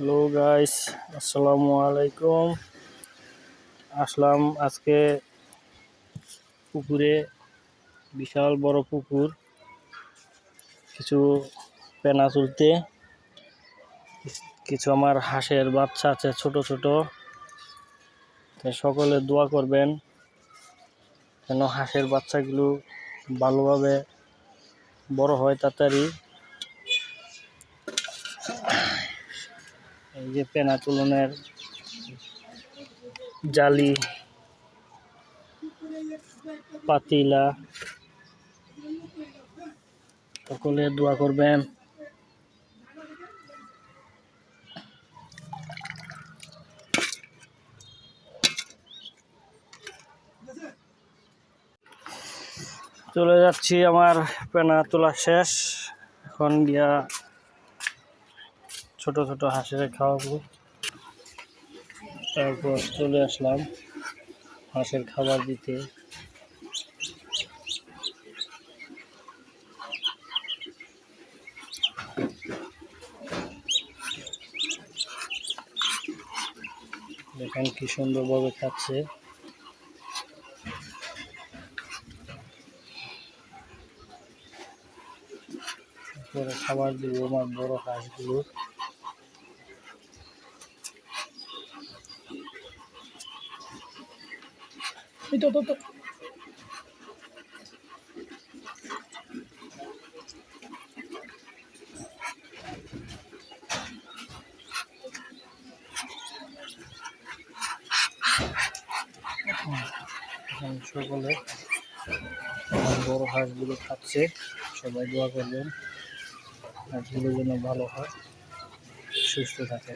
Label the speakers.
Speaker 1: Hello guys আসসালামু আলাইকুম আসলাম আজকে পুকুরে বিশাল বড় পুকুর। কিছু পেনা তুলতে, কিছু আমার হাঁসের বাচ্চা আছে, ছোট ছোট। সকলে দোয়া করবেন যেন হাঁসের বাচ্চাগুলো ভালোভাবে বড় হয় তাড়াতাড়ি। এই যে পেনা তুলনের জালি, পাতিলা, সকলে দোয়া করবেন। চলে যাচ্ছি আমার পেনা তোলা শেষ। এখন গিয়া ছোট ছোট হাঁসের খাওয়াবো। তারপর চলে আসলাম হাঁসের খাবার দিতে। দেখেন কি সুন্দরভাবে খাচ্ছে। খাবার দিব আমার বড় হাঁসগুলো এই তো তো সকলে বড় হাঁসগুলো খাচ্ছে। সবাই দোয়া করবেন, হাঁসগুলো যেন ভালো হয়, সুস্থ থাকে।